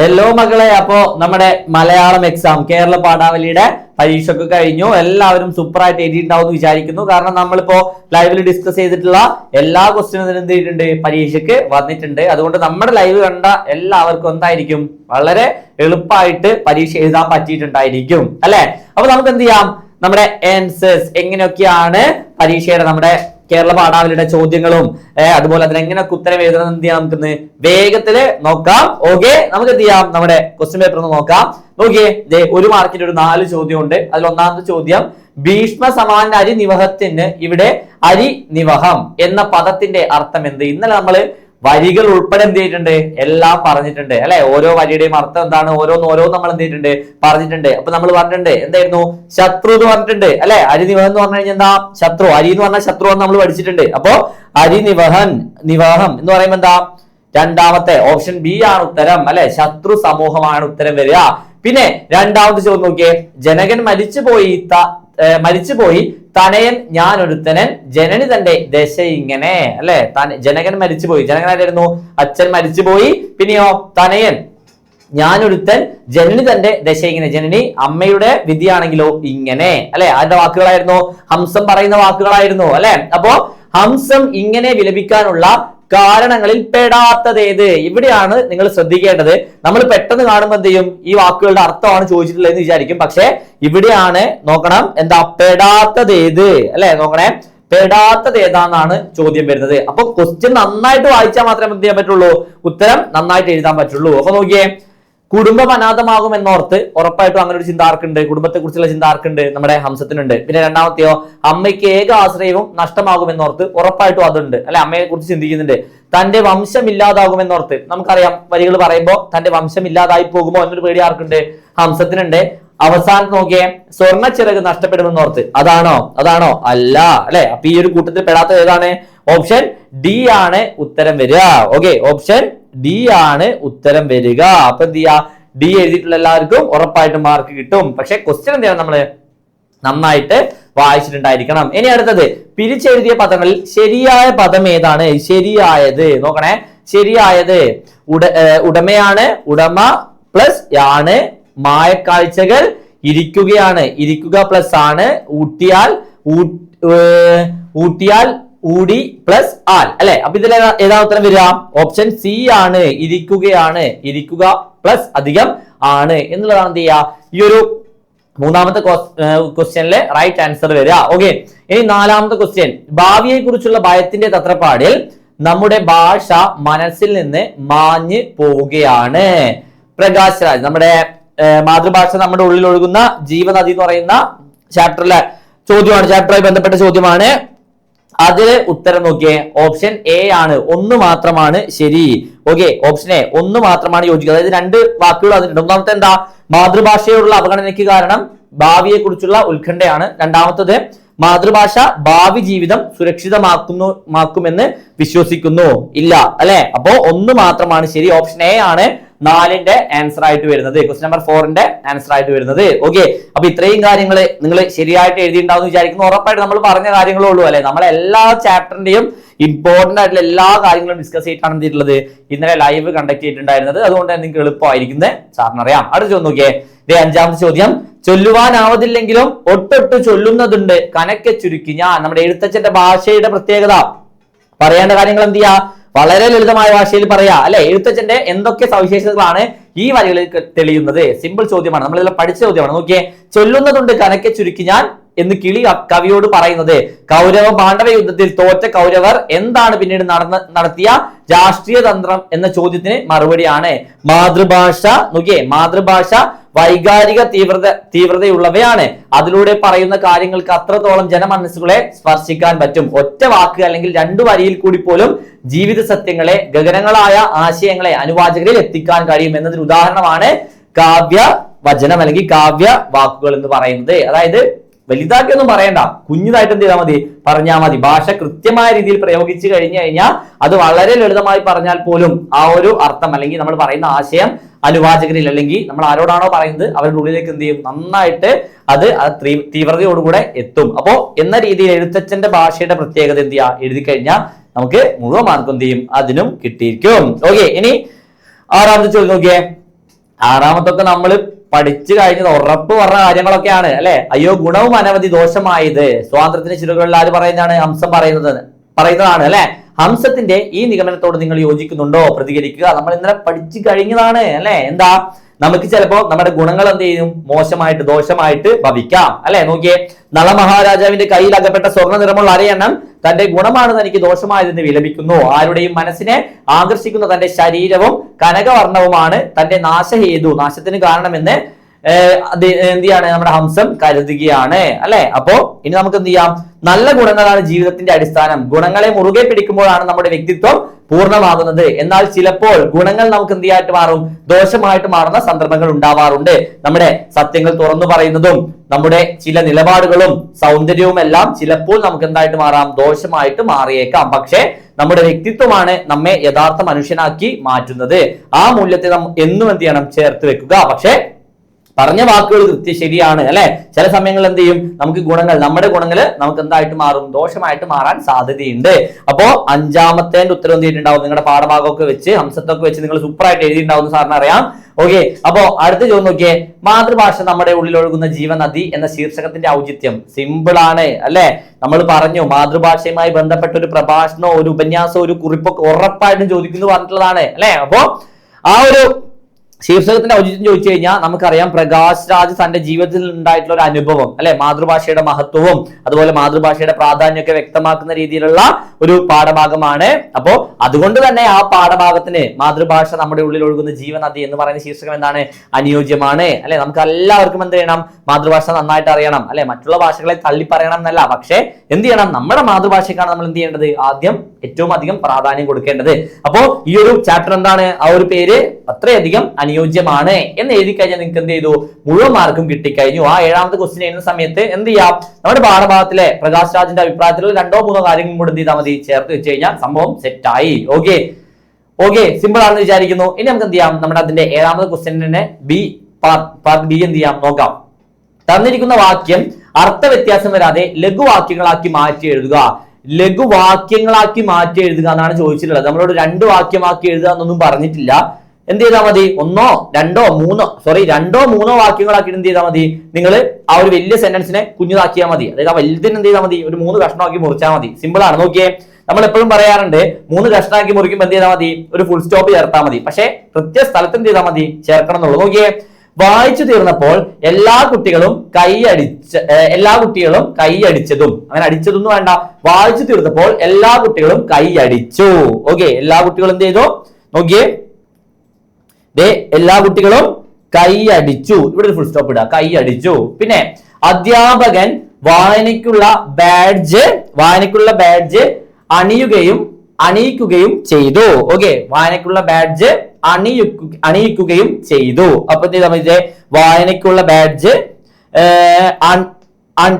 Hello മക്കളെ അപ്പോ നമ്മുടെ മലയാളം എക്സാം കേരള പാഠാവലിയുടെ പരീക്ഷയൊക്കെ കഴിഞ്ഞു. എല്ലാവരും സൂപ്പർ ആയിട്ട് എഴുതിയിട്ടുണ്ടാവും എന്ന് വിചാരിക്കുന്നു. കാരണം നമ്മളിപ്പോ ലൈവിൽ ഡിസ്കസ് ചെയ്തിട്ടുള്ള എല്ലാ ക്വസ്റ്റ്യനും എന്ത് ചെയ്തിട്ടുണ്ട്? പരീക്ഷയ്ക്ക് വന്നിട്ടുണ്ട്. അതുകൊണ്ട് നമ്മുടെ ലൈവ് കണ്ട എല്ലാവർക്കും എന്തായിരിക്കും? വളരെ എളുപ്പമായിട്ട് പരീക്ഷ എഴുതാൻ പറ്റിയിട്ടുണ്ടായിരിക്കും. അല്ലെ? അപ്പൊ നമുക്ക് എന്ത് ചെയ്യാം? നമ്മുടെ ആൻസേഴ്സ് എങ്ങനെയൊക്കെയാണ് പരീക്ഷയുടെ നമ്മുടെ കേരള പാഠാവലിയുടെ ചോദ്യങ്ങളും അതുപോലെ അതിന് എങ്ങനെയൊക്കെ ഉത്തരം എഴുതണം എന്ത് ചെയ്യാം നമുക്കിന്ന് വേഗത്തിൽ നോക്കാം. ഓക്കെ നമുക്ക് എന്ത് ചെയ്യാം? നമ്മുടെ ക്വസ്റ്റ്യൻ പേപ്പർ ഒന്ന് നോക്കാം. നോക്കിയേ ദേ ഒരു മാർക്കിന്റെ ഒരു നാല് ചോദ്യം ഉണ്ട് അതിൽ ഒന്നാമത്തെ ചോദ്യം ഭീഷ്മ സമാന അരി നിവഹത്തിന് ഇവിടെ അരി നിവഹം എന്ന പദത്തിന്റെ അർത്ഥം എന്ത്? ഇന്നലെ നമ്മൾ വരികൾ ഉൾപ്പെടെ എന്ത് ചെയ്തിട്ടുണ്ട്? എല്ലാം പറഞ്ഞിട്ടുണ്ട്. അല്ലെ? ഓരോ വരിയുടെയും അർത്ഥം എന്താണ്? ഓരോന്ന് ഓരോന്ന് നമ്മൾ എന്ത് ചെയ്തിട്ടുണ്ട്? പറഞ്ഞിട്ടുണ്ട്. അപ്പൊ നമ്മൾ പറഞ്ഞിട്ടുണ്ട്. എന്തായിരുന്നു? ശത്രു എന്ന് പറഞ്ഞിട്ടുണ്ട്. അല്ലെ? അരിനിവഹൻ എന്ന് പറഞ്ഞു കഴിഞ്ഞാൽ എന്താ? ശത്രു. അരി എന്ന് പറഞ്ഞാൽ ശത്രു എന്ന് നമ്മൾ പഠിച്ചിട്ടുണ്ട്. അപ്പോ അരിനിവഹൻ നിവാഹം എന്ന് പറയുമ്പോൾ എന്താ? രണ്ടാമത്തെ ഓപ്ഷൻ ബി ആണ് ഉത്തരം. അല്ലെ? ശത്രു സമൂഹമാണ് ഉത്തരം വരിക. പിന്നെ രണ്ടാമത്തെ ചോദ്യം നോക്കിയേ. ജനകൻ മരിച്ചുപോയി ത- ഏർ മരിച്ചുപോയി. തനയൻ ഞാൻ ഒരുത്തനൻ ജനനി തന്റെ ദശ ഇങ്ങനെ അല്ലെ? ജനകൻ മരിച്ചുപോയി. ജനകൻ ആരായിരുന്നു? അച്ഛൻ മരിച്ചുപോയി. പിന്നെയോ തനയൻ ഞാനൊരുത്തൻ ജനനി തന്റെ ദശ ഇങ്ങനെ. ജനനി അമ്മയുടെ വിധിയാണെങ്കിലോ ഇങ്ങനെ അല്ലെ? അതിന്റെ വാക്കുകളായിരുന്നു? ഹംസം പറയുന്ന വാക്കുകളായിരുന്നു അല്ലെ? അപ്പോ ഹംസം ഇങ്ങനെ വിലപിക്കാനുള്ള കാരണങ്ങളിൽ പെടാത്തതേത്? ഇവിടെയാണ് നിങ്ങൾ ശ്രദ്ധിക്കേണ്ടത്. നമ്മൾ പെട്ടെന്ന് കാണുമ്പോൾ എന്ത് ചെയ്യും? ഈ വാക്കുകളുടെ അർത്ഥമാണ് ചോദിച്ചിട്ടുള്ളത് എന്ന് വിചാരിക്കും. പക്ഷെ ഇവിടെയാണ് നോക്കണം എന്താ പെടാത്തതേത്? അല്ലെ? നോക്കണേ. പെടാത്തത് ഏതാന്നാണ് ചോദ്യം വരുന്നത്. അപ്പൊ ക്വസ്റ്റ്യൻ നന്നായിട്ട് വായിച്ചാൽ മാത്രമേ എന്ത് ചെയ്യാൻ പറ്റുള്ളൂ? ഉത്തരം നന്നായിട്ട് എഴുതാൻ പറ്റുള്ളൂ. അപ്പൊ നോക്കിയേ. കുടുംബം അനാഥമാകും എന്നോർത്ത് ഉറപ്പായിട്ടും അങ്ങനെ ഒരു ചിന്ത ആർക്കുണ്ട്? കുടുംബത്തെ കുറിച്ചുള്ള ചിന്ത ആർക്കുണ്ട്? നമ്മുടെ ഹംസത്തിനുണ്ട്. പിന്നെ രണ്ടാമത്തെയോ അമ്മയ്ക്ക് ഏക ആശ്രയവും നഷ്ടമാകും എന്നോർത്ത് ഉറപ്പായിട്ടും അതുണ്ട്. അല്ലെ? അമ്മയെ കുറിച്ച് ചിന്തിക്കുന്നുണ്ട്. തന്റെ വംശം ഇല്ലാതാകും എന്നോർത്ത് നമുക്കറിയാം വരികൾ പറയുമ്പോൾ തന്റെ വംശം ഇല്ലാതായി പോകുമോ എന്നൊരു പേടി ആർക്കുണ്ട്? ഹംസത്തിനുണ്ട്. അവസാനം നോക്കിയേ സ്വർണ ചിറക് നഷ്ടപ്പെടുമെന്നോർത്ത്. അതാണോ? അതാണോ? അല്ല. അല്ലെ? അപ്പൊ ഈ ഒരു കൂട്ടത്തിൽ പെടാത്ത ഏതാണ്? ഓപ്ഷൻ ഡി ആണ് ഉത്തരം വരിക. ഓക്കെ ഓപ്ഷൻ ഡി ആണ് ഉത്തരം വരിക. അപ്പൊ എന്ത് ചെയ്യാ? ഡി എഴുതിയിട്ടുള്ള എല്ലാവർക്കും ഉറപ്പായിട്ടും മാർക്ക് കിട്ടും. പക്ഷെ ക്വസ്റ്റ്യൻ എന്ത് ചെയ്യണം നമ്മൾ? നന്നായിട്ട് വായിച്ചിട്ടുണ്ടായിരിക്കണം. ഇനി അടുത്തത് പിരിച്ചെഴുതിയ പദങ്ങളിൽ ശരിയായ പദം ഏതാണ്? ശരിയായത്. നോക്കണേ. ശരിയായത് ഉട ഉടമയാണ്. ഉടമ പ്ലസ് ആണ്. മായക്കാഴ്ചകൾ ഇരിക്കുകയാണ്. ഇരിക്കുക പ്ലസ് ആണ്. ഊട്ടിയാൽ ഊട്ടിയാൽ ഊടി പ്ലസ് ആൽ. അല്ലെ? അപ്പൊ ഇതിൽ ഏതാ ഉത്തരം വരിക? ഓപ്ഷൻ സി ആണ്. ഇരിക്കുകയാണ്. ഇരിക്കുക പ്ലസ് അധികം ആണ്. എന്നുള്ളതാണ് എന്ത് ചെയ്യുക? ഈ ഒരു മൂന്നാമത്തെ ക്വസ്റ്റ്യനിലെ റൈറ്റ് ആൻസർ വരിക. ഓക്കെ ഇനി നാലാമത്തെ ക്വസ്റ്റ്യൻ ഭാവിയെ കുറിച്ചുള്ള ഭയത്തിന്റെ തത്രപ്പാടിൽ നമ്മുടെ ഭാഷ മനസ്സിൽ നിന്ന് മാഞ്ഞു പോവുകയാണ്. പ്രകാശ് രാജ് നമ്മുടെ മാതൃഭാഷ നമ്മുടെ ഉള്ളിൽ ഒഴുകുന്ന ജീവനദി എന്ന് പറയുന്ന ചാപ്റ്ററിലെ ചോദ്യമാണ്. ചാപ്റ്ററുമായി ബന്ധപ്പെട്ട ചോദ്യമാണ്. അതിൽ ഉത്തരം നോക്കിയേ. ഓപ്ഷൻ എ ആണ്. ഒന്ന് മാത്രമാണ് ശരി. ഓക്കെ ഓപ്ഷൻ എ ഒന്ന് മാത്രമാണ് യോജിക്കുക. അതായത് രണ്ട് വാക്കുകൾ അതിനുണ്ട് ഒന്നാമത്തെ എന്താ? മാതൃഭാഷയോടുള്ള അവഗണനയ്ക്ക് കാരണം ഭാവിയെ കുറിച്ചുള്ള ഉത്കണ്ഠയാണ്. രണ്ടാമത്തത് മാതൃഭാഷ ഭാവി ജീവിതം സുരക്ഷിതമാക്കുന്നു മാക്കുമെന്ന് വിശ്വസിക്കുന്നു. ഇല്ല അല്ലെ? അപ്പോ ഒന്ന് മാത്രമാണ് ശരി. ഓപ്ഷൻ എ ആണ്. നാലിന്റെ ആൻസർ ആയിട്ട് വരുന്നത്. ക്വസ്റ്റ്യൻ നമ്പർ ഫോറിന്റെ ആൻസർ ആയിട്ട് വരുന്നത്. ഓക്കെ അപ്പൊ ഇത്രയും കാര്യങ്ങൾ നിങ്ങൾ ശരിയായിട്ട് എഴുതിയിട്ടുണ്ടാവും വിചാരിക്കുന്നു. ഉറപ്പായിട്ട് നമ്മൾ പറഞ്ഞ കാര്യങ്ങളേ ഉള്ളൂ അല്ലെ? നമ്മളെ എല്ലാ ചാപ്റ്ററിന്റെയും ഇമ്പോർട്ടന്റ് ആയിട്ടുള്ള എല്ലാ കാര്യങ്ങളും ഡിസ്കസ് ചെയ്തിട്ടാണ് എന്തിട്ടുള്ളത് ഇന്നലെ ലൈവ് കണ്ടക്ട് ചെയ്തിട്ടുണ്ടായിരുന്നത്. അതുകൊണ്ട് നിങ്ങൾക്ക് എളുപ്പമായിരിക്കുന്നത് സാറിന് അറിയാം. അടുത്ത ചോദ്യം നോക്കിയേ. ദേ അഞ്ചാമത്തെ ചോദ്യം. ചൊല്ലുവാനാവതില്ലെങ്കിലും ഒട്ടൊട്ട് ചൊല്ലുന്നതുണ്ട്. കനക്കെ ചുരുക്കി. ഞാൻ നമ്മുടെ എഴുത്തച്ഛന്റെ ഭാഷയുടെ പ്രത്യേകത. പറയേണ്ട കാര്യങ്ങൾ എന്ത് ചെയ്യാ? വളരെ ലളിതമായ ഭാഷയിൽ പറയാ. അല്ലെ? എഴുത്തച്ഛന്റെ എന്തൊക്കെ സവിശേഷതകളാണ് ഈ വരികളിൽ തെളിയുന്നത്? സിമ്പിൾ ചോദ്യമാണ്. നമ്മൾ ഇതിൽ പഠിച്ച ചോദ്യമാണ്. നോക്കിയേ. ചൊല്ലുന്നതുണ്ട് കനക്കെ ചുരുക്കി ഞാൻ എന്ന് കിളി കവിയോട് പറയുന്നത്. കൗരവ പാണ്ഡവ യുദ്ധത്തിൽ തോറ്റ കൗരവർ എന്താണ് പിന്നീട് നടന്ന നടത്തിയ രാഷ്ട്രീയ തന്ത്രം എന്ന ചോദ്യത്തിന് മറുപടിയാണ്. മാതൃഭാഷ നോക്കിയേ മാതൃഭാഷ വൈകാരിക തീവ്രത തീവ്രതയുള്ളവയാണ്. അതിലൂടെ പറയുന്ന കാര്യങ്ങൾക്ക് അത്രത്തോളം ജനമനസ്സുകളെ സ്പർശിക്കാൻ പറ്റും. ഒറ്റ വാക്ക് അല്ലെങ്കിൽ രണ്ടു വരിയിൽ കൂടി പോലും ജീവിത സത്യങ്ങളെ ഗഗനങ്ങളായ ആശയങ്ങളെ അനുവാചകരിൽ എത്തിക്കാൻ കഴിയും എന്നതിന് ഉദാഹരണമാണ് കാവ്യ വചനം അല്ലെങ്കിൽ കാവ്യ വാക്കുകൾ എന്ന് പറയുന്നത്. അതായത് വലുതാക്കിയൊന്നും പറയണ്ട. കുഞ്ഞിതായിട്ട് എന്ത് ചെയ്താൽ മതി? പറഞ്ഞാൽ മതി. ഭാഷ കൃത്യമായ രീതിയിൽ പ്രയോഗിച്ചു കഴിഞ്ഞു കഴിഞ്ഞാൽ അത് വളരെ ലളിതമായി പറഞ്ഞാൽ പോലും ആ ഒരു അർത്ഥം അല്ലെങ്കിൽ നമ്മൾ പറയുന്ന ആശയം അനുവാചകരിൽ അല്ലെങ്കിൽ നമ്മൾ ആരോടാണോ പറയുന്നത് അവരുടെ ഉള്ളിലേക്ക് എന്ത് ചെയ്യും? നന്നായിട്ട് അത് തീവ്രതയോടുകൂടെ എത്തും. അപ്പോ എന്ന രീതിയിൽ എഴുത്തച്ഛന്റെ ഭാഷയുടെ പ്രത്യേകത എന്ത് ചെയ്യുക? എഴുതി കഴിഞ്ഞാൽ നമുക്ക് മുഴുവൻ മാർക്ക് എന്ത് ചെയ്യും? അതിനും കിട്ടിയിരിക്കും. ഓക്കെ ഇനി ആറാമത്തെ ചോദ്യം നോക്കിയേ. ആറാമത്തൊക്കെ നമ്മൾ പഠിച്ചു കഴിഞ്ഞത് ഉറപ്പ് പറഞ്ഞ കാര്യങ്ങളൊക്കെയാണ് അല്ലെ? അയ്യോ ഗുണവും അനവധി ദോഷമായത്. സ്വാതന്ത്ര്യത്തിന് ചിലകളിൽ ആര് പറയുന്നതാണ്? ഹംസം പറയുന്നത് പറയുന്നതാണ് അല്ലെ? ഹംസത്തിന്റെ ഈ നിഗമനത്തോട് നിങ്ങൾ യോജിക്കുന്നുണ്ടോ? പ്രതികരിക്കുക. നമ്മൾ ഇന്നലെ പഠിച്ചു കഴിഞ്ഞതാണ് അല്ലെ? എന്താ? നമുക്ക് ചിലപ്പോ നമ്മുടെ ഗുണങ്ങൾ എന്ത് ചെയ്യും? മോശമായിട്ട് ദോഷമായിട്ട് ഭവിക്കാം അല്ലെ? നോക്കിയേ നള മഹാരാജാവിന്റെ കയ്യിൽ അകപ്പെട്ട സ്വർണ നിറമുള്ള അരയെണ്ണം തന്റെ ഗുണമാണ് തനിക്ക് ദോഷമായതെന്ന് വിലപിക്കുന്നു. ആരുടെയും മനസ്സിനെ ആകർഷിക്കുന്ന തന്റെ ശരീരവും കനകവർണവുമാണ് തന്റെ നാശഹേതു നാശത്തിന് കാരണമെന്ന് എന്ത് ചെയ്യാണ്? നമ്മുടെ ഹംസം കരുതുകയാണ് അല്ലെ? അപ്പോ ഇനി നമുക്ക് എന്ത് ചെയ്യാം? നല്ല ഗുണങ്ങളാണ് ജീവിതത്തിന്റെ അടിസ്ഥാനം. ഗുണങ്ങളെ മുറുകെ പിടിക്കുമ്പോഴാണ് നമ്മുടെ വ്യക്തിത്വം പൂർണമാകുന്നത്. എന്നാൽ ചിലപ്പോൾ ഗുണങ്ങൾ നമുക്ക് എന്ത് മാറും? ദോഷമായിട്ട് മാറുന്ന സന്ദർഭങ്ങൾ ഉണ്ടാവാറുണ്ട്. നമ്മുടെ സത്യങ്ങൾ തുറന്നു പറയുന്നതും നമ്മുടെ ചില നിലപാടുകളും സൗന്ദര്യവും എല്ലാം ചിലപ്പോൾ നമുക്ക് എന്തായിട്ട് മാറാം? ദോഷമായിട്ട് മാറിയേക്കാം. പക്ഷേ നമ്മുടെ വ്യക്തിത്വമാണ് നമ്മെ യഥാർത്ഥ മനുഷ്യനാക്കി മാറ്റുന്നത്. ആ മൂല്യത്തെ നമ്മ എന്നും എന്ത് ചെയ്യണം? ചേർത്ത് വെക്കുക. പക്ഷേ പറഞ്ഞ വാക്കുകൾ കൃത്യ ശരിയാണ് അല്ലെ? ചില സമയങ്ങളിൽ എന്ത് ചെയ്യും? നമുക്ക് ഗുണങ്ങൾ നമ്മുടെ ഗുണങ്ങൾ നമുക്ക് എന്തായിട്ട് മാറും? ദോഷമായിട്ട് മാറാൻ സാധ്യതയുണ്ട്. അപ്പോ അഞ്ചാമത്തെ ഉത്തരം എന്ത് ചെയ്തിട്ടുണ്ടാവും? നിങ്ങളുടെ പാഠഭാഗമൊക്കെ വെച്ച് ഹംസത്തൊക്കെ വെച്ച് നിങ്ങൾ സൂപ്പറായിട്ട് എഴുതിയിട്ടുണ്ടാവും സാറിന് അറിയാം. ഓക്കെ അപ്പോ അടുത്ത ചോദ്യം നോക്കിയേ. മാതൃഭാഷ നമ്മുടെ ഉള്ളിൽ ഒഴുകുന്ന ജീവനദി എന്ന ശീർഷകത്തിന്റെ ഔചിത്യം സിമ്പിൾ ആണ് അല്ലെ? നമ്മൾ പറഞ്ഞു മാതൃഭാഷയുമായി ബന്ധപ്പെട്ട ഒരു പ്രഭാഷണോ ഒരു ഉപന്യാസമോ ഒരു കുറിപ്പൊക്കെ ഉറപ്പായിട്ടും ചോദിക്കുന്നു പറഞ്ഞിട്ടുള്ളതാണ് അല്ലെ? അപ്പോ ആ ഒരു ശീർഷകത്തിന്റെ ഔചിത്യം ചോദിച്ചു കഴിഞ്ഞാൽ നമുക്കറിയാം പ്രകാശ് രാജ് തന്റെ ജീവിതത്തിൽ ഉണ്ടായിട്ടുള്ള ഒരു അനുഭവം അല്ലെ? മാതൃഭാഷയുടെ മഹത്വവും അതുപോലെ മാതൃഭാഷയുടെ പ്രാധാന്യമൊക്കെ വ്യക്തമാക്കുന്ന രീതിയിലുള്ള ഒരു പാഠഭാഗമാണ്. അപ്പോ അതുകൊണ്ട് തന്നെ ആ പാഠഭാഗത്തിന് മാതൃഭാഷ നമ്മുടെ ഉള്ളിൽ ഒഴുകുന്ന ജീവനദി എന്ന് പറയുന്ന ശീർഷകം എന്താണ്? അനുയോജ്യമാണ് അല്ലെ? നമുക്ക് എല്ലാവർക്കും എന്ത് ചെയ്യണം? മാതൃഭാഷ നന്നായിട്ട് അറിയണം അല്ലെ? മറ്റുള്ള ഭാഷകളെ തള്ളി പറയണം എന്നല്ല പക്ഷെ എന്ത് ചെയ്യണം? നമ്മുടെ മാതൃഭാഷക്കാണ് നമ്മൾ എന്ത് ചെയ്യേണ്ടത്? ആദ്യം ഏറ്റവും അധികം പ്രാധാന്യം കൊടുക്കേണ്ടത്. അപ്പോ ഈ ഒരു ചാപ്റ്റർ എന്താണ്? ആ ഒരു പേര് അത്രയധികം അനുയോജ്യമാണ്. എന്ന് എഴുതി കഴിഞ്ഞാൽ നിങ്ങൾക്ക് എന്ത് ചെയ്തു? മുഴുവൻ മാർക്കും കിട്ടിക്കഴിഞ്ഞു. ആ ഏഴാമത്തെ ക്വസ്റ്റ്യൻ എഴുതുന്ന സമയത്ത് എന്ത് ചെയ്യാം? നമ്മുടെ പാഠഭാഗത്തിലെ പ്രകാശ് രാജിന്റെ അഭിപ്രായത്തിൽ രണ്ടോ മൂന്നോ കാര്യങ്ങളും കൂടെ എന്ത് ചെയ്താൽ മതി? ചേർത്ത് വെച്ച് കഴിഞ്ഞാൽ സംഭവം സെറ്റായി ഓക്കെ ഓക്കെ സിമ്പിൾ ആണെന്ന് വിചാരിക്കുന്നു. ഇനി നമുക്ക് എന്ത് ചെയ്യാം? നമ്മുടെ അതിന്റെ ഏഴാമത്തെ ക്വസ്റ്റ്യനെ ബി പാർട്ട് ബി എന്ത് ചെയ്യാം? നോക്കാം. തന്നിരിക്കുന്ന വാക്യം അർത്ഥവ്യത്യാസം വരാതെ ലഘുവാക്യങ്ങളാക്കി മാറ്റി എഴുതുക. ലഘുവാക്യങ്ങളാക്കി മാറ്റി എഴുതുക എന്നാണ് ചോദിച്ചിട്ടുള്ളത്. നമ്മളോട് രണ്ട് വാക്യമാക്കി എഴുതുക എന്നൊന്നും പറഞ്ഞിട്ടില്ല. എന്ത് ചെയ്താൽ മതി? ഒന്നോ രണ്ടോ മൂന്നോ സോറി രണ്ടോ മൂന്നോ വാക്യങ്ങളാക്കി എന്ത് ചെയ്താൽ മതി? നിങ്ങൾ ആ ഒരു വലിയ സെന്റൻസിനെ കുഞ്ഞിതാക്കിയാൽ മതി. അതായത് ആ വലുതിന് എന്ത് ചെയ്താൽ മതി? ഒരു മൂന്ന് കഷ്ണമാക്കി മുറിച്ചാൽ മതി. സിമ്പിൾ ആണ് നോക്കിയേ. നമ്മൾ എപ്പോഴും പറയാറുണ്ട് മൂന്ന് കഷ്ണമാക്കി മുറിക്കുമ്പോൾ എന്ത് ചെയ്താൽ മതി? ഒരു ഫുൾ സ്റ്റോപ്പ് ചേർത്താൽ മതി. പക്ഷേ കൃത്യ സ്ഥലത്ത് എന്ത് ചെയ്താൽ മതി? ചേർക്കണം എന്നുള്ളൂ. നോക്കിയേ. വായിച്ചു തീർന്നപ്പോൾ എല്ലാ കുട്ടികളും കൈയടിച്ച എല്ലാ കുട്ടികളും കൈയടിച്ചതും അങ്ങനെ അടിച്ചതൊന്നും വേണ്ട. വായിച്ചു തീർന്നപ്പോൾ എല്ലാ കുട്ടികളും കൈയടിച്ചു ഓക്കെ എല്ലാ കുട്ടികളും എന്ത് ചെയ്തു? നോക്കിയേ. ദേ എല്ലാ കുട്ടികളും കൈയടിച്ചു ഇവിടെ ഒരു ഫുൾ സ്റ്റോപ്പ് ഇടുക കൈയടിച്ചു പിന്നെ അധ്യാപകൻ വായനയ്ക്കുള്ള ബാഡ്ജ് വായനയ്ക്കുള്ള ബാഡ്ജ് അണിയുകയും അണിയിക്കുകയും ചെയ്തു. ഓക്കെ വായനയ്ക്കുള്ള ബാഡ്ജ് അണിയിക്കു അണിയിക്കുകയും ചെയ്തു. അപ്പൊ എന്ത് ചെയ്താൽ വായനയ്ക്കുള്ള ബാഡ്ജ്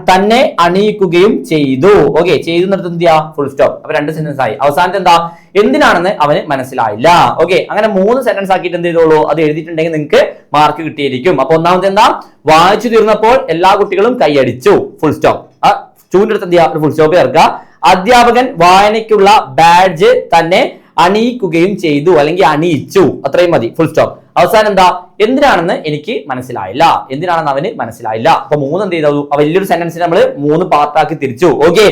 തന്നെ അണിയിക്കുകയും ചെയ്തു. ഓക്കെ ചെയ്തു നിർത്തുന്നത് ഫുൾ സ്റ്റോപ്പ് അപ്പൊ രണ്ട് സെന്റൻസ് ആയി. അവസാനത്തെ എന്താ? എന്തിനാണെന്ന് അവന് മനസ്സിലായില്ല. ഓക്കെ അങ്ങനെ മൂന്ന് സെന്റൻസ് ആക്കിയിട്ട് എന്ത് ചെയ്തോളൂ? അത് എഴുതിയിട്ടുണ്ടെങ്കിൽ നിങ്ങൾക്ക് മാർക്ക് കിട്ടിയിരിക്കും. അപ്പൊ ഒന്നാമത്തെ എന്താ? വായിച്ചു തീർന്നപ്പോൾ എല്ലാ കുട്ടികളും കൈയടിച്ചു. ഫുൾ സ്റ്റോപ്പ് ആ ചൂന്റെ അടുത്ത് എന്ത് ഒരു ഫുൾ സ്റ്റോപ്പ് ചേർക്കുക അധ്യാപകൻ വായനയ്ക്കുള്ള ബാഡ്ജ് തന്നെ അണിയിക്കുകയും ചെയ്തു അല്ലെങ്കിൽ അണിയിച്ചു. അത്രയും മതി. ഫുൾ സ്റ്റോപ്പ് അവസാനം എന്താ? എന്തിനാണെന്ന് എനിക്ക് മനസ്സിലായില്ല. എന്തിനാണെന്ന് അവന് മനസ്സിലായില്ല. അപ്പൊ മൂന്ന് എന്ത് ചെയ്തു? വലിയൊരു സെന്റൻസിനെ നമ്മൾ മൂന്ന് പാർട്ടാക്കി തിരിച്ചു. ഓക്കെ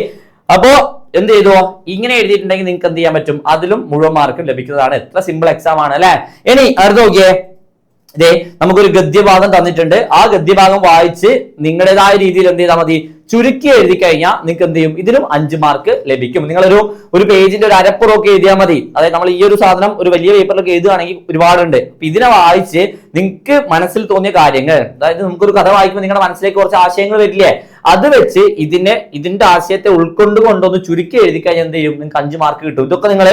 അപ്പോ എന്ത് ചെയ്തു? ഇങ്ങനെ എഴുതിയിട്ടുണ്ടെങ്കിൽ നിങ്ങൾക്ക് എന്ത് ചെയ്യാൻ പറ്റും? അതിലും മുഴുവൻ മാർക്കും ലഭിക്കുന്നതാണ്. എത്ര സിമ്പിൾ എക്സാം ആണ് അല്ലെ? ഇനി അടുത്ത് നോക്കിയേ. ദേ നമുക്കൊരു ഗദ്യഭാഗം തന്നിട്ടുണ്ട്. ആ ഗദ്യഭാഗം വായിച്ച് നിങ്ങളുടേതായ രീതിയിൽ എന്ത് ചെയ്താൽ മതി? ചുരുക്കി എഴുതി കഴിഞ്ഞാൽ നിങ്ങൾക്ക് എന്ത് ചെയ്യും? ഇതിലും അഞ്ച് മാർക്ക് ലഭിക്കും. നിങ്ങളൊരു ഒരു പേജിന്റെ ഒരു അരപ്പുറമൊക്കെ എഴുതിയാൽ മതി. അതായത് നമ്മൾ ഈ ഒരു സാധനം ഒരു വലിയ പേപ്പറിലൊക്കെ എഴുതുകയാണെങ്കിൽ ഒരുപാടുണ്ട്. അപ്പൊ ഇതിനെ വായിച്ച് നിങ്ങൾക്ക് മനസ്സിൽ തോന്നിയ കാര്യങ്ങൾ അതായത് നമുക്കൊരു കഥ വായിക്കുമ്പോൾ നിങ്ങളുടെ മനസ്സിലേക്ക് കുറച്ച് ആശയങ്ങൾ വരില്ലേ? അത് വെച്ച് ഇതിനെ ഇതിന്റെ ആശയത്തെ ഉൾക്കൊണ്ടുകൊണ്ടൊന്ന് ചുരുക്കി എഴുതി കഴിഞ്ഞാൽ എന്ത് ചെയ്യും? നിങ്ങൾക്ക് അഞ്ച് മാർക്ക് കിട്ടും. ഇതൊക്കെ നിങ്ങൾ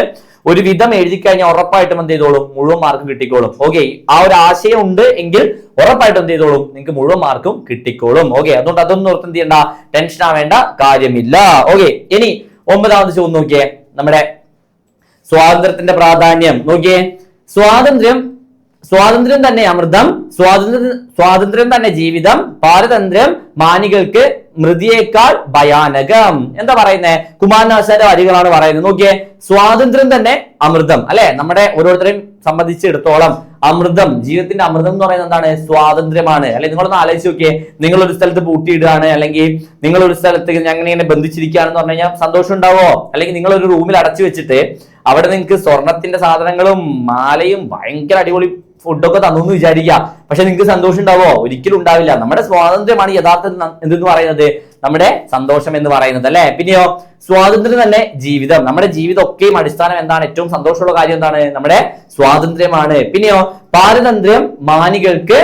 ഒരു വിധം എഴുതി കഴിഞ്ഞാൽ ഉറപ്പായിട്ടും എന്ത് ചെയ്തോളും? മുഴുവൻ മാർക്കും കിട്ടിക്കോളും. ഓക്കെ ആ ഒരു ആശയം ഉണ്ട് എങ്കിൽ ഉറപ്പായിട്ടും എന്ത് ചെയ്തോളും? നിങ്ങൾക്ക് മുഴുവൻ മാർക്കും കിട്ടിക്കോളും. ഓക്കെ അതുകൊണ്ട് അതൊന്നും ഓർത്ത് എന്ത് ചെയ്യണ്ട ടെൻഷൻ ആവേണ്ട കാര്യമില്ല. ഓക്കെ ഇനി ഒമ്പതാമത് ചോദ്യം നോക്കിയേ. നമ്മുടെ സ്വാതന്ത്ര്യത്തിന്റെ പ്രാധാന്യം. നോക്കിയേ. സ്വാതന്ത്ര്യം സ്വാതന്ത്ര്യം തന്നെ അമൃതം സ്വാതന്ത്ര്യം സ്വാതന്ത്ര്യം തന്നെ ജീവിതം പാരതന്ത്ര്യം മാനികൾക്ക് മൃതിയേക്കാൾ ഭയാനകം. എന്താ പറയുന്നത് കുമാരനാശാന്റെ വരികളാണ് പറയുന്നത്. നോക്കിയേ സ്വാതന്ത്ര്യം തന്നെ അമൃതം. അല്ലെ? നമ്മുടെ ഓരോരുത്തരെയും സംബന്ധിച്ചിടത്തോളം അമൃതം ജീവിതത്തിന്റെ അമൃതം എന്ന് പറയുന്നത് എന്താണ്? സ്വാതന്ത്ര്യമാണ്. അല്ലെ നിങ്ങളൊന്ന് ആലോചിച്ച് നോക്കിയേ നിങ്ങൾ ഒരു സ്ഥലത്ത് പൂട്ടിയിടുകയാണ് അല്ലെങ്കിൽ നിങ്ങൾ ഒരു സ്ഥലത്ത് ഞങ്ങൾ ഇങ്ങനെ ബന്ധിച്ചിരിക്കുകയാണെന്ന് പറഞ്ഞു കഴിഞ്ഞാൽ സന്തോഷം ഉണ്ടാവോ? അല്ലെങ്കിൽ നിങ്ങൾ ഒരു റൂമിൽ അടച്ചു വെച്ചിട്ട് അവിടെ നിങ്ങൾക്ക് സ്വർണത്തിന്റെ സാധനങ്ങളും മാലയും ഭയങ്കര അടിപൊളി ഫുഡൊക്കെ തന്നു എന്ന് വിചാരിക്കുക പക്ഷെ നിങ്ങൾക്ക് സന്തോഷം ഉണ്ടാവോ ഒരിക്കലും ഉണ്ടാവില്ല. നമ്മുടെ സ്വാതന്ത്ര്യമാണ് യഥാർത്ഥ എന്തെന്ന് പറയുന്നത്? നമ്മുടെ സന്തോഷം എന്ന് പറയുന്നത് അല്ലെ? പിന്നെയോ സ്വാതന്ത്ര്യം തന്നെ ജീവിതം. നമ്മുടെ ജീവിതം ഒക്കെയും അടിസ്ഥാനം എന്താണ്? ഏറ്റവും സന്തോഷമുള്ള കാര്യം എന്താണ്? നമ്മുടെ സ്വാതന്ത്ര്യമാണ്. പിന്നെയോ പാരതന്ത്ര്യം മാനികൾക്ക്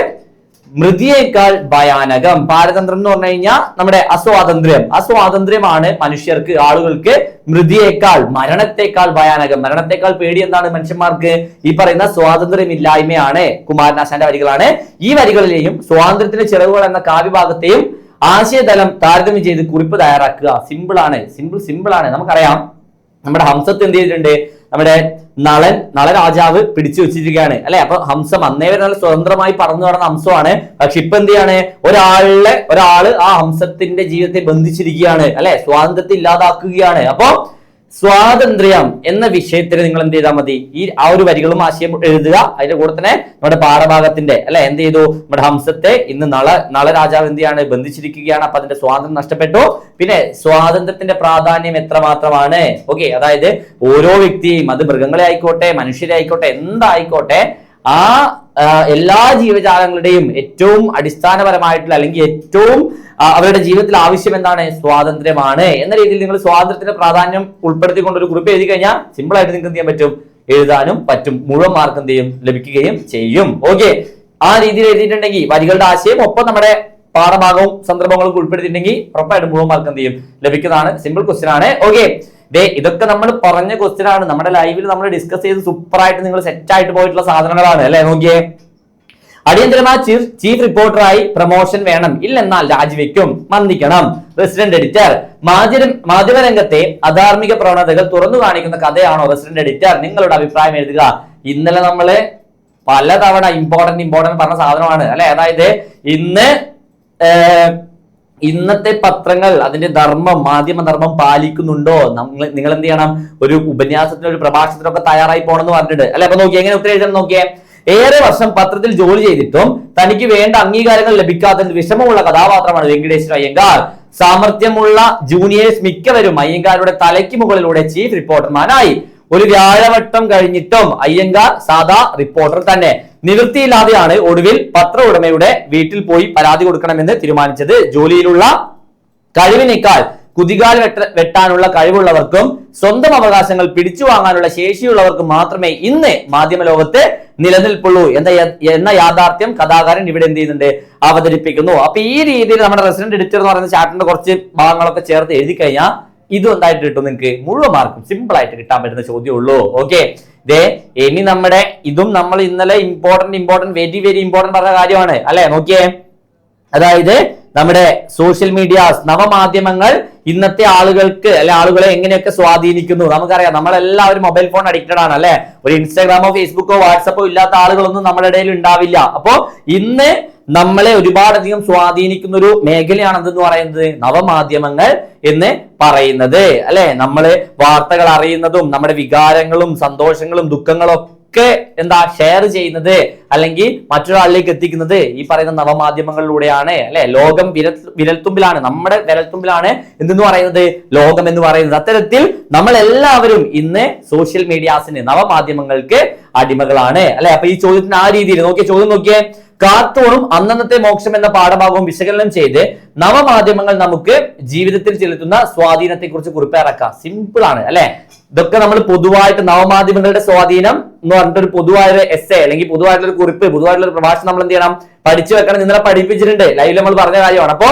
മൃതിയേക്കാൾ ഭയാനകം. പാരതന്ത്രം എന്ന് പറഞ്ഞു കഴിഞ്ഞാൽ നമ്മുടെ അസ്വാതന്ത്ര്യം. അസ്വാതന്ത്ര്യമാണ് മനുഷ്യർക്ക് ആളുകൾക്ക് മൃതിയേക്കാൾ മരണത്തെക്കാൾ ഭയാനകം. മരണത്തെക്കാൾ പേടി എന്താണ് മനുഷ്യന്മാർക്ക്? ഈ പറയുന്ന സ്വാതന്ത്ര്യമില്ലായ്മയാണ് കുമാരനാശാന്റെ വരികളാണ്. ഈ വരികളിലെയും സ്വാതന്ത്ര്യത്തിന്റെ ചിറവുകൾ എന്ന കാവ്യഭാഗത്തെയും ആശയതലം താരതമ്യം ചെയ്ത് കുറിപ്പ് തയ്യാറാക്കുക. സിമ്പിൾ ആണ്. സിമ്പിൾ സിമ്പിൾ ആണ്. നമുക്കറിയാം. നമ്മുടെ ഹംസത്ത് എന്ത് ചെയ്തിട്ടുണ്ട്? നമ്മുടെ നളൻ നളരാജാവ് പിടിച്ചു വെച്ചിരിക്കുകയാണ്. അല്ലെ? അപ്പൊ ഹംസം അന്നേ വരെ നല്ല സ്വതന്ത്രമായി പറഞ്ഞു നടന്ന ഹംസമാണ്. പക്ഷെ ഇപ്പൊ എന്ത് ചെയ്യാണ്? ഒരാളെ ഒരാൾ ആ ഹംസത്തിന്റെ ജീവിതത്തെ ബന്ധിച്ചിരിക്കുകയാണ്. അല്ലെ? സ്വാതന്ത്ര്യത്തെ ഇല്ലാതാക്കുകയാണ്. അപ്പൊ സ്വാതന്ത്ര്യം എന്ന വിഷയത്തിൽ നിങ്ങൾ എന്ത് ചെയ്താൽ മതി? ഈ ആ ഒരു വരികളും ആശയം എഴുതുക. അതിന്റെ കൂടെ തന്നെ നമ്മുടെ പാഠഭാഗത്തിന്റെ അല്ലെ? എന്ത് ചെയ്തു? നമ്മുടെ ഹംസത്തെ ഇന്ന് നള നളരാജാവ് എന്ത് ചെയ്യാണ്? ബന്ധിച്ചിരിക്കുകയാണ്. അപ്പൊ അതിന്റെ സ്വാതന്ത്ര്യം നഷ്ടപ്പെട്ടു. പിന്നെ സ്വാതന്ത്ര്യത്തിന്റെ പ്രാധാന്യം എത്ര മാത്രമാണ് ഓക്കെ അതായത് ഓരോ വ്യക്തിയും അത് മൃഗങ്ങളെ ആയിക്കോട്ടെ മനുഷ്യരെ ആയിക്കോട്ടെ എന്തായിക്കോട്ടെ ആ എല്ലാ ജീവജാലങ്ങളുടെയും ഏറ്റവും അടിസ്ഥാനപരമായിട്ടുള്ള അല്ലെങ്കിൽ ഏറ്റവും അവരുടെ ജീവിതത്തിൽ ആവശ്യം എന്താണ്? സ്വാതന്ത്ര്യമാണ്. എന്ന രീതിയിൽ നിങ്ങൾ സ്വാതന്ത്ര്യത്തിന്റെ പ്രാധാന്യം ഉൾപ്പെടുത്തിക്കൊണ്ട് ഒരു കുറിപ്പ് എഴുതി കഴിഞ്ഞാൽ സിമ്പിൾ ആയിട്ട് നിങ്ങൾക്ക് എന്ത് ചെയ്യാൻ പറ്റും? എഴുതാനും പറ്റും. മുഴുവൻ മാർക്ക് എന്ത് ചെയ്യും? ലഭിക്കുകയും ചെയ്യും. ഓക്കെ ആ രീതിയിൽ എഴുതിയിട്ടുണ്ടെങ്കിൽ വരികളുടെ ആശയം ഒപ്പം നമ്മുടെ പാഠഭാഗവും സന്ദർഭങ്ങളും ഉൾപ്പെടുത്തിയിട്ടുണ്ടെങ്കിൽ ഉറപ്പായിട്ടും മുഴുവൻ മാർക്ക് എന്ത് ചെയ്യും? ലഭിക്കുന്നതാണ്. സിമ്പിൾ ക്വസ്റ്റ്യൻ ആണ്. ഓക്കെ ദേ ഇതൊക്കെ നമ്മൾ പറഞ്ഞ ക്വസ്റ്റ്യൻ ആണ്. നമ്മുടെ ലൈവിൽ നമ്മൾ ഡിസ്കസ് ചെയ്ത് സൂപ്പർ ആയിട്ട് നിങ്ങൾ സെറ്റ് ആയിട്ട് പോയിട്ടുള്ള സാധനങ്ങളാണ്. അല്ലെ? നോക്കിയേ. അടിയന്തരമായ ചീഫ് ചീഫ് റിപ്പോർട്ടറായി പ്രൊമോഷൻ വേണം. ഇല്ലെന്നാൽ രാജിവെക്കും. മന്ദിക്കണം. റെസിഡന്റ് എഡിറ്റർ മാധ്യമ മാധ്യമരംഗത്തെ അധാർമിക പ്രവണതകൾ തുറന്നു കാണിക്കുന്ന കഥയാണോ റെസിഡന്റ് എഡിറ്റർ നിങ്ങളുടെ അഭിപ്രായം എഴുതുക. ഇന്നലെ നമ്മൾ പലതവണ ഇമ്പോർട്ടന്റ് ഇമ്പോർട്ടന്റ് പറഞ്ഞ സാധനമാണ്. അല്ലെ? അതായത് ഇന്ന് ഇന്നത്തെ പത്രങ്ങൾ അതിന്റെ ധർമ്മം മാധ്യമധർമ്മം പാലിക്കുന്നുണ്ടോ? നമ്മൾ നിങ്ങൾ എന്ത് ചെയ്യണം? ഒരു ഉപന്യാസത്തിന് ഒരു പ്രഭാഷണത്തിനൊക്കെ തയ്യാറായി പോകണമെന്ന് പറഞ്ഞിട്ട് അല്ലെ? അപ്പൊ നോക്കിയേ എങ്ങനെ ഉത്തരം എഴുതണം നോക്കിയേ? ഏറെ വർഷം പത്രത്തിൽ ജോലി ചെയ്തിട്ടും തനിക്ക് വേണ്ട അംഗീകാരങ്ങൾ ലഭിക്കാത്ത വിഷമമുള്ള കഥാപാത്രമാണ് വെങ്കടേശ്വര അയ്യങ്കാർ. സാമർഥ്യമുള്ള ജൂനിയേഴ്സ് മിക്കവരും അയ്യങ്കാരുടെ തലയ്ക്ക് മുകളിലൂടെ ചീഫ് റിപ്പോർട്ടർമാരായി. ഒരു വ്യാഴവട്ടം കഴിഞ്ഞിട്ടും അയ്യങ്കാർ സാധാ റിപ്പോർട്ടർ തന്നെ നിവൃത്തിയില്ലാതെയാണ് ഒടുവിൽ പത്ര ഉടമയുടെ വീട്ടിൽ പോയി പരാതി കൊടുക്കണമെന്ന് തീരുമാനിച്ചത്. ജോലിയിലുള്ള കഴിവിനേക്കാൾ കുതികാൽ വെട്ട വെട്ടാനുള്ള കഴിവുള്ളവർക്കും സ്വന്തം അവകാശങ്ങൾ പിടിച്ചു വാങ്ങാനുള്ള ശേഷിയുള്ളവർക്കും മാത്രമേ ഇന്ന് മാധ്യമ ലോകത്ത് നിലനിൽപ്പുള്ളൂ എന്ന എന്ന യാഥാർത്ഥ്യം കഥാകാരൻ ഇവിടെ എന്ത് ചെയ്യുന്നുണ്ട്? അവതരിപ്പിക്കുന്നു. അപ്പൊ ഈ രീതിയിൽ നമ്മുടെ റെസിഡന്റ് എഡിറ്റർ എന്ന് പറയുന്ന ചാപ്റ്ററിന്റെ കുറച്ച് ഭാഗങ്ങളൊക്കെ ചേർത്ത് എഴുതി കഴിഞ്ഞാൽ ഇതും എന്തായിട്ട് കിട്ടും നിങ്ങൾക്ക് മുഴുവൻ മാർക്കും സിമ്പിൾ ആയിട്ട് കിട്ടാൻ പറ്റുന്ന ചോദ്യമേ ഉള്ളൂ. ഓക്കെ ദേ ഇനി നമ്മുടെ ഇതും നമ്മൾ ഇന്നലെ important important very very important പറഞ്ഞ കാര്യമാണ്. അല്ലെ? നോക്കിയേ. അതായത് നമ്മുടെ സോഷ്യൽ മീഡിയാസ് നവമാധ്യമങ്ങൾ ഇന്നത്തെ ആളുകൾക്ക് അല്ലെ ആളുകളെ എങ്ങനെയൊക്കെ സ്വാധീനിക്കുന്നു? നമുക്കറിയാം നമ്മളെല്ലാവരും മൊബൈൽ ഫോൺ അഡിക്റ്റഡ് ആണ് അല്ലെ? ഒരു ഇൻസ്റ്റാഗ്രാമോ ഫേസ്ബുക്കോ വാട്സപ്പോ ഇല്ലാത്ത ആളുകളൊന്നും നമ്മുടെ ഇടയിൽ ഉണ്ടാവില്ല. അപ്പോ ഇന്ന് നമ്മളെ ഒരുപാടധികം സ്വാധീനിക്കുന്ന ഒരു മേഖലയാണ് എന്തെന്ന് പറയുന്നത് നവമാധ്യമങ്ങൾ എന്ന് പറയുന്നത്. അല്ലെ? നമ്മൾ വാർത്തകൾ അറിയുന്നതും നമ്മുടെ വികാരങ്ങളും സന്തോഷങ്ങളും ദുഃഖങ്ങളും ഒക്കെ എന്താ ഷെയർ ചെയ്യുന്നത് അല്ലെങ്കിൽ മറ്റൊരാളിലേക്ക് എത്തിക്കുന്നത് ഈ പറയുന്ന നവമാധ്യമങ്ങളിലൂടെയാണ്. അല്ലെ? ലോകം വിരൽ വിരൽത്തുമ്പിലാണ്. നമ്മുടെ വിരൽത്തുമ്പിലാണ് എന്തെന്ന് പറയുന്നത്? ലോകം എന്ന് പറയുന്നത്. അത്തരത്തിൽ നമ്മൾ എല്ലാവരും ഇന്ന് സോഷ്യൽ മീഡിയാസിന് നവമാധ്യമങ്ങൾക്ക് അടിമകളാണ്. അല്ലെ? അപ്പൊ ഈ ചോദ്യത്തിന് ആ രീതിയിൽ നോക്കിയ ചോദ്യം നോക്കിയേ. കാർട്ടൂണും അന്നന്നത്തെ മോക്ഷം എന്ന പാഠഭാഗവും വിശകലനം ചെയ്ത് നവമാധ്യമങ്ങൾ നമുക്ക് ജീവിതത്തിൽ ചെലുത്തുന്ന സ്വാധീനത്തെ കുറിച്ച് കുറിപ്പിറക്കാം. സിമ്പിൾ ആണ് അല്ലെ? ഇതൊക്കെ നമ്മൾ പൊതുവായിട്ട് നവമാധ്യമങ്ങളുടെ സ്വാധീനം എന്ന് പറഞ്ഞിട്ട് ഒരു പൊതുവായ എസ് അല്ലെങ്കിൽ പൊതുവായിട്ടുള്ള ഒരു കുറിപ്പ് പൊതുവായിട്ടുള്ള ഒരു പ്രഭാഷണം നമ്മൾ എന്ത് ചെയ്യണം? പഠിച്ചു വെക്കണം നിങ്ങളെ പഠിപ്പിച്ചിട്ടുണ്ട്. ലൈവിൽ നമ്മൾ പറഞ്ഞ കാര്യമാണ്. അപ്പോ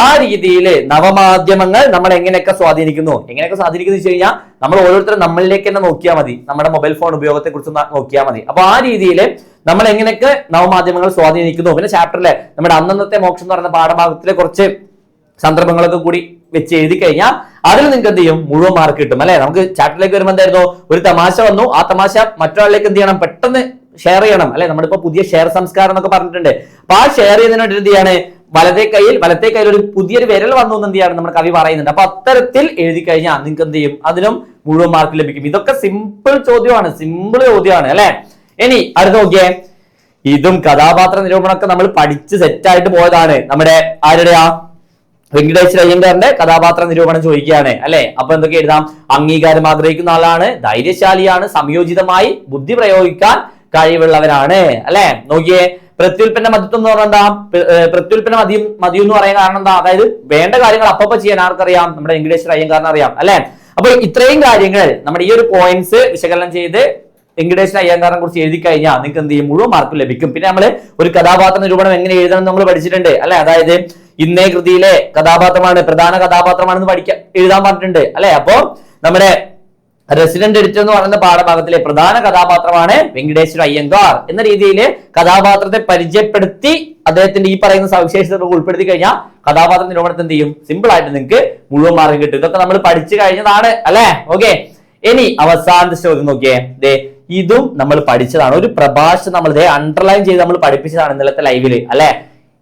ആ രീതിയിൽ നവമാധ്യമങ്ങൾ നമ്മൾ എങ്ങനെയൊക്കെ സ്വാധീനിക്കുന്നു? എങ്ങനെയൊക്കെ സ്വാധീനിക്കുന്നു വെച്ച് കഴിഞ്ഞാൽ നമ്മൾ ഓരോരുത്തരും നമ്മളിലേക്ക് തന്നെ നോക്കിയാൽ മതി. നമ്മുടെ മൊബൈൽ ഫോൺ ഉപയോഗത്തെ കുറിച്ച് നോക്കിയാൽ മതി. അപ്പൊ ആ രീതിയിൽ നമ്മൾ എങ്ങനെയൊക്കെ നവമാധ്യമങ്ങൾ സ്വാധീനിക്കുന്നു. പിന്നെ ചാപ്റ്ററിലെ നമ്മുടെ അന്നന്നത്തെ മോക്ഷം എന്ന് പറയുന്ന പാഠഭാഗത്തിലെ കുറച്ച് സന്ദർഭങ്ങളൊക്കെ കൂടി വെച്ച് എഴുതി കഴിഞ്ഞാൽ അതിൽ നിങ്ങൾക്ക് എന്ത് ചെയ്യും? മുഴുവൻ മാർക്ക് കിട്ടും അല്ലെ? നമുക്ക് ചാറ്റിലേക്ക് വരുമ്പോൾ എന്തായിരുന്നു? ഒരു തമാശ വന്നു. ആ തമാശ മറ്റൊരാളിലേക്ക് എന്ത് ചെയ്യണം? പെട്ടെന്ന് ഷെയർ ചെയ്യണം അല്ലെ? നമ്മളിപ്പോ പുതിയ ഷെയർ സംസ്കാരം എന്നൊക്കെ പറഞ്ഞിട്ടുണ്ട്. അപ്പൊ ആ ഷെയർ ചെയ്യുന്നതിന് വേണ്ടി എന്ത് ചെയ്യാണ്? വലത്തെ കയ്യിൽ വലത്തെ കയ്യിൽ ഒരു പുതിയൊരു വിരൽ വന്നു എന്ന് എന്ത് ചെയ്യാണ്? നമ്മുടെ കവി പറയുന്നുണ്ട്. അപ്പൊ അത്തരത്തിൽ എഴുതി കഴിഞ്ഞാൽ നിങ്ങൾക്ക് എന്ത് ചെയ്യും? അതിനും മുഴുവൻ മാർക്ക് ലഭിക്കും. ഇതൊക്കെ സിമ്പിൾ ചോദ്യമാണ്. സിമ്പിൾ ചോദ്യമാണ് അല്ലെ? ഇനി അടുത്ത് നോക്കിയേ. ഇതും കഥാപാത്ര നിരൂപണമൊക്കെ നമ്മൾ പഠിച്ച് സെറ്റായിട്ട് പോയതാണ്. നമ്മുടെ ആരുടെയാ? വെങ്കടേശ്വര അയ്യങ്കാറിന്റെ കഥാപാത്ര നിരൂപണം ചോദിക്കുകയാണ് അല്ലെ? അപ്പൊ എന്തൊക്കെ എഴുതാം? അംഗീകാരം ആഗ്രഹിക്കുന്ന ആളാണ് ധൈര്യശാലിയാണ് സംയോജിതമായി ബുദ്ധി പ്രയോഗിക്കാൻ കഴിവുള്ളവരാണ് അല്ലെ? നോക്കിയേ. പ്രത്യുൽപ്പന്ന മതിത്വം എന്ന് പറഞ്ഞാൽ എന്താ? പ്രത്യുൽപ്പന്ന മതിയും മതിയും എന്ന് പറയാൻ കാരണം എന്താ? അതായത് വേണ്ട കാര്യങ്ങൾ അപ്പപ്പോ ചെയ്യാൻ ആർക്കറിയാം? നമ്മുടെ വെങ്കടേശ്വര അയ്യങ്കാറിന് അറിയാം അല്ലെ? അപ്പൊ ഇത്രയും കാര്യങ്ങൾ നമ്മുടെ ഈ ഒരു പോയിന്റ്സ് വിശകലനം ചെയ്ത് വെങ്കടേശ്വര അയ്യങ്കാറിനെ കുറിച്ച് എഴുതി കഴിഞ്ഞാൽ നിങ്ങൾക്ക് എന്ത് ചെയ്യും? മുഴുവൻ മാർക്ക് ലഭിക്കും. പിന്നെ നമ്മൾ ഒരു കഥാപാത്ര നിരൂപണം എങ്ങനെ എഴുതണം നമ്മൾ പഠിച്ചിട്ടുണ്ട് അല്ലെ? അതായത് ഇന്നേ കൃതിയിലെ കഥാപാത്രമാണ് പ്രധാന കഥാപാത്രമാണെന്ന് പഠിക്കാൻ എഴുതാൻ പറഞ്ഞിട്ടുണ്ട് അല്ലെ? അപ്പോ നമ്മുടെ റെസിഡന്റ് എഡിറ്റർ എന്ന് പറയുന്ന പാഠഭാഗത്തിലെ പ്രധാന കഥാപാത്രമാണ് വെങ്കടേശ്വര അയ്യങ്കാർ എന്ന രീതിയിൽ കഥാപാത്രത്തെ പരിചയപ്പെടുത്തി അദ്ദേഹത്തിന്റെ ഈ പറയുന്ന സവിശേഷതകൾ ഉൾപ്പെടുത്തി കഴിഞ്ഞാൽ കഥാപാത്ര നിരൂപണത്തെ എന്ത് ചെയ്യും? സിമ്പിൾ ആയിട്ട് നിങ്ങൾക്ക് മുഴുവൻ മാർഗം കിട്ടും. ഇതൊക്കെ നമ്മൾ പഠിച്ചു കഴിഞ്ഞതാണ് അല്ലെ? ഓക്കെ ഇനി അവസാനത്തെ ചോദ്യം നോക്കിയേ. ദേ ഇതും നമ്മൾ പഠിച്ചതാണ്. ഒരു പ്രഭാഷണം നമ്മൾ ഇതേ അണ്ടർലൈൻ ചെയ്ത് നമ്മൾ പഠിപ്പിച്ചതാണ് ഇന്നലത്തെ ലൈവിൽ അല്ലെ?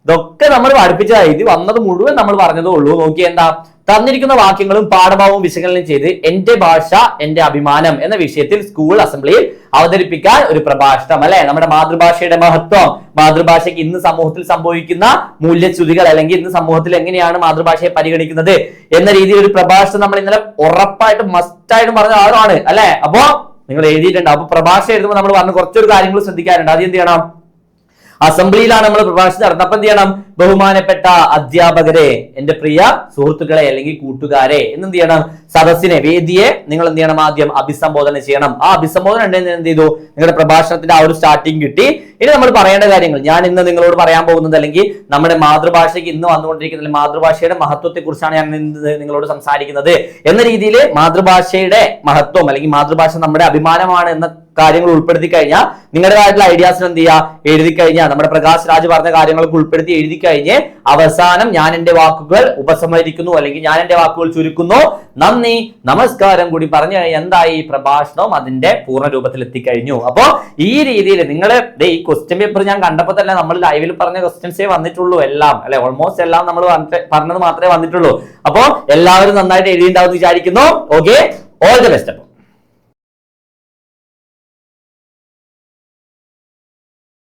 ഇതൊക്കെ നമ്മൾ പഠിപ്പിച്ചതാണ് ഇത് വന്നത് മുഴുവൻ നമ്മൾ പറഞ്ഞതേ ഉള്ളൂ. നോക്കി എന്താ? തന്നിരിക്കുന്ന വാക്യങ്ങളും പാഠഭാവവും വിശകലനം ചെയ്ത് എന്റെ ഭാഷ എന്റെ അഭിമാനം എന്ന വിഷയത്തിൽ സ്കൂൾ അസംബ്ലിയിൽ അവതരിപ്പിക്കാൻ ഒരു പ്രഭാഷണം അല്ലെ? നമ്മുടെ മാതൃഭാഷയുടെ മഹത്വം. മാതൃഭാഷയ്ക്ക് ഇന്ന് സമൂഹത്തിൽ സംഭവിക്കുന്ന മൂല്യച്യുതികൾ അല്ലെങ്കിൽ ഇന്ന് സമൂഹത്തിൽ എങ്ങനെയാണ് മാതൃഭാഷയെ പരിഗണിക്കുന്നത് എന്ന രീതിയിൽ ഒരു പ്രഭാഷണം നമ്മൾ ഇന്നലെ ഉറപ്പായിട്ടും മസ്റ്റായിട്ടും പറഞ്ഞ ആളാണ് അല്ലെ? അപ്പോ നിങ്ങൾ എഴുതിയിട്ടുണ്ട്. അപ്പൊ പ്രഭാഷ എഴുതുമ്പോൾ നമ്മൾ പറഞ്ഞ കുറച്ചൊരു കാര്യങ്ങൾ ശ്രദ്ധിക്കാറുണ്ട്. അത് എന്ത് ചെയ്യണം? അസംബ്ലിയിലാണ് നമ്മൾ പ്രഭാഷണം നടത്തുന്നത് അപ്പൊ എന്ത് ചെയ്യണം? ബഹുമാനപ്പെട്ട അധ്യാപകരെ എന്റെ പ്രിയ സുഹൃത്തുക്കളെ അല്ലെങ്കിൽ കൂട്ടുകാരെ എന്നെന്ത് ചെയ്യണം? സദസ്സിനെ വേദിയെ നിങ്ങൾ എന്ത് ചെയ്യണം? ആദ്യം അഭിസംബോധന ചെയ്യണം. ആ അഭിസംബോധന ഉണ്ടെങ്കിൽ എന്ത് ചെയ്തു? നിങ്ങളുടെ പ്രഭാഷണത്തിന്റെ ആ ഒരു സ്റ്റാർട്ടിങ് കിട്ടി. ഇനി നമ്മൾ പറയേണ്ട കാര്യങ്ങൾ. ഞാൻ ഇന്ന് നിങ്ങളോട് പറയാൻ പോകുന്നത് അല്ലെങ്കിൽ നമ്മുടെ മാതൃഭാഷയ്ക്ക് ഇന്ന് വന്നുകൊണ്ടിരിക്കുന്ന മാതൃഭാഷയുടെ മഹത്വത്തെ കുറിച്ചാണ് ഞാൻ നിങ്ങളോട് സംസാരിക്കുന്നത്. എന്ന രീതിയിൽ മാതൃഭാഷയുടെ മഹത്വം അല്ലെങ്കിൽ മാതൃഭാഷ നമ്മുടെ അഭിമാനമാണ് എന്ന കാര്യങ്ങൾ ഉൾപ്പെടുത്തി കഴിഞ്ഞാൽ നിങ്ങളുടേതായിട്ടുള്ള ഐഡിയാസ് എന്ത് ചെയ്യുക എഴുതി കഴിഞ്ഞാൽ നമ്മുടെ പ്രകാശ് രാജ് പറഞ്ഞ കാര്യങ്ങളൊക്കെ ഉൾപ്പെടുത്തി എഴുതി കഴിഞ്ഞ് അവസാനം ഞാൻ എന്റെ വാക്കുകൾ ഉപസംഹരിക്കുന്നു അല്ലെങ്കിൽ ഞാൻ എന്റെ വാക്കുകൾ ചുരുക്കുന്നു. നന്ദി. നമസ്കാരം കൂടി പറഞ്ഞു എന്തായി? ഈ പ്രഭാഷണം അതിന്റെ പൂർണ രൂപത്തിൽ എത്തിക്കഴിഞ്ഞു. അപ്പോ ഈ രീതിയിൽ നിങ്ങൾ ഈ ക്വസ്റ്റ്യൻ പേപ്പർ ഞാൻ കണ്ടപ്പോൾ തന്നെ നമ്മൾ ലൈവിൽ പറഞ്ഞ ക്വസ്റ്റ്യൻസേ വന്നിട്ടുള്ളൂ എല്ലാം. അല്ലെ? ഓൾമോസ്റ്റ് എല്ലാം നമ്മൾ പറഞ്ഞത് മാത്രമേ വന്നിട്ടുള്ളൂ. അപ്പോ എല്ലാവരും നന്നായിട്ട് എഴുതിയിട്ടുണ്ടാവും എന്ന് വിചാരിക്കുന്നു. ഓക്കെ ഓൾ ദ ബെസ്റ്റ് അപ്പോൾ